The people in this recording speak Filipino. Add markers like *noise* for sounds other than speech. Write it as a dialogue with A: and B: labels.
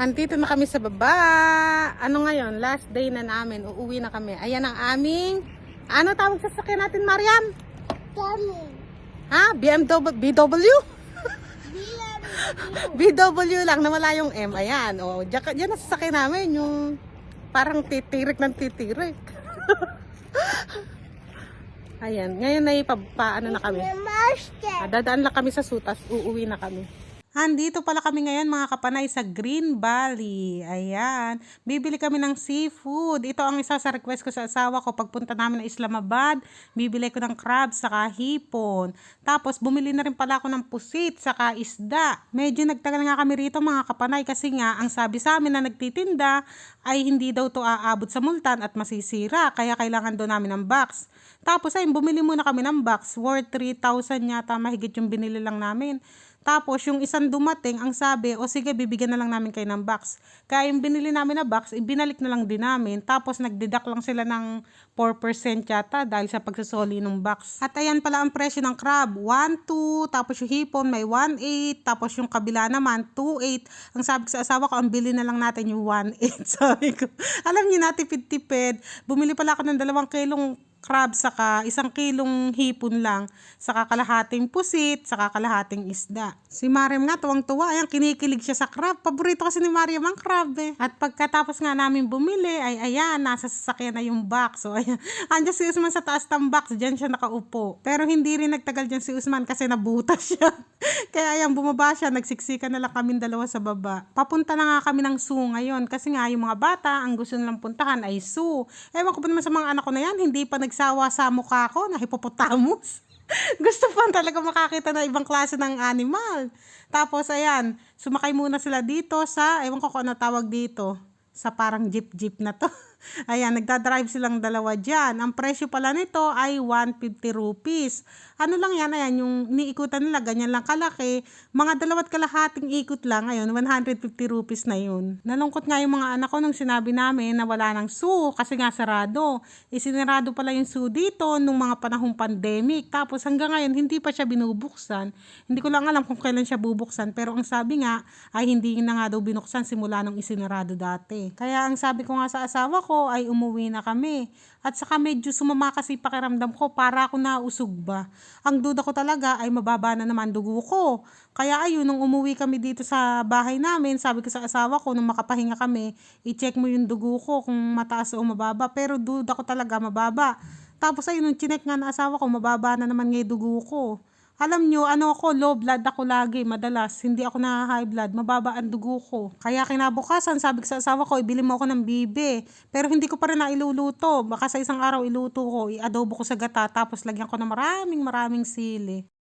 A: Andito na kami sa baba. Ano ngayon? Last day na namin. Uuwi na kami. Ayan ang aming... Ano tawag sa sakyan natin, Mariam? Ha? BMW? BW? BW lang, nawala yung M. Ayan, o. Oh, diyan, diyan na sasakyan namin, yung parang titirik ng titirik. *laughs* Ayan, ngayon na ipapaano na kami. Ah, dadaan lang kami sa sutas, uuwi na kami. Andito pala kami ngayon mga kapanay sa Green Valley. Ayan. Bibili kami ng seafood. Ito ang isa sa request ko sa asawa ko. Pagpunta namin ng Islamabad, bibili ko ng crab saka hipon. Tapos bumili na rin pala ako ng pusit saka isda. Medyo nagtagal nga kami rito mga kapanay kasi nga ang sabi sa amin na nagtitinda ay hindi daw to aabot sa multan at masisira. Kaya kailangan daw namin ng box. Tapos ayun, bumili muna kami ng box. Worth 3,000 yata mahigit yung binili lang namin. Tapos, yung isang dumating, ang sabi, o sige, bibigyan na lang namin kayo ng box. Kaya yung binili namin na box, ibinalik na lang din namin. Tapos, nagdeduct lang sila ng 4% yata dahil sa pagsasoli ng box. At ayan pala ang presyo ng crab. 1.2, tapos yung hipon may 1.8, tapos yung kabila naman 2.8. Ang sabi ko sa asawa ko, ang bili na lang natin yung 1.8. *laughs* Sabi ko, alam niyo na, tipid-tipid. Bumili pala ako ng dalawang kilong crab saka isang kilong hipon lang saka kalahating pusit saka kalahating isda. Si Mariam nga tuwang-tuwa, ayan kinikilig siya sa crab. Paborito kasi ni Mariam ang crab eh. At pagkatapos nga namin bumili ay ayan nasa sasakyan na yung box. So ayan, *laughs* andyan si Usman sa taas ng box, diyan siya nakaupo. Pero hindi rin nagtagal diyan si Usman kasi nabutas *laughs* siya. Kaya ayan bumaba siya, nagsiksikan na lang kami dalawa sa baba. Papunta na nga kami ng zoo ngayon kasi nga yung mga bata ang gusto nilang puntahan ay zoo. Ewan ko pa naman sa mga anak ko na yan, hindi pa nagsawa sa mukha ko na hippopotamus. *laughs* Gusto pa talaga makakita na ibang klase ng animal. Tapos ayan, sumakay muna sila dito sa, ewan ko kung ano tawag dito, sa parang jeep-jeep na to. *laughs* Ayan, nagdadrive silang dalawa dyan. Ang presyo pala nito ay 150 rupees. Ano lang yan, ayan, yung niikutan nila, ganyan lang kalaki. Mga dalawat kalahating ikot lang, ayun, 150 rupees na yun. Nalungkot nga yung mga anak ko nung sinabi namin na wala ng zoo kasi nga sarado. Isinarado pala yung zoo dito nung mga panahong pandemic. Tapos hanggang ngayon, hindi pa siya binubuksan. Hindi ko lang alam kung kailan siya bubuksan. Pero ang sabi nga, ay hindi na nga daw binuksan simula nung isinarado dati. Kaya ang sabi ko nga sa asawa ko, ay umuwi na kami. At saka medyo sumama kasi pakiramdam ko para ako nausog ba. Ang duda ko talaga ay mababa na naman dugo ko. Kaya ayun, nung umuwi kami dito sa bahay namin, sabi ko sa asawa ko, nung makapahinga kami, i-check mo yung dugo ko kung mataas o mababa. Pero duda ko talaga mababa. Tapos ayun, nung chinek nga na asawa ko, mababa na naman nga yung dugo ko. Alam nyo, ano ako, low blood ako lagi, madalas. Hindi ako na high blood, mababa ang dugo ko. Kaya kinabukasan, sabi ko sa asawa ko, ibili mo ako ng bibe. Pero hindi ko pa rin na iluluto. Baka sa isang araw iluto ko, i-adobo ko sa gata, tapos lagyan ko ng maraming maraming sili.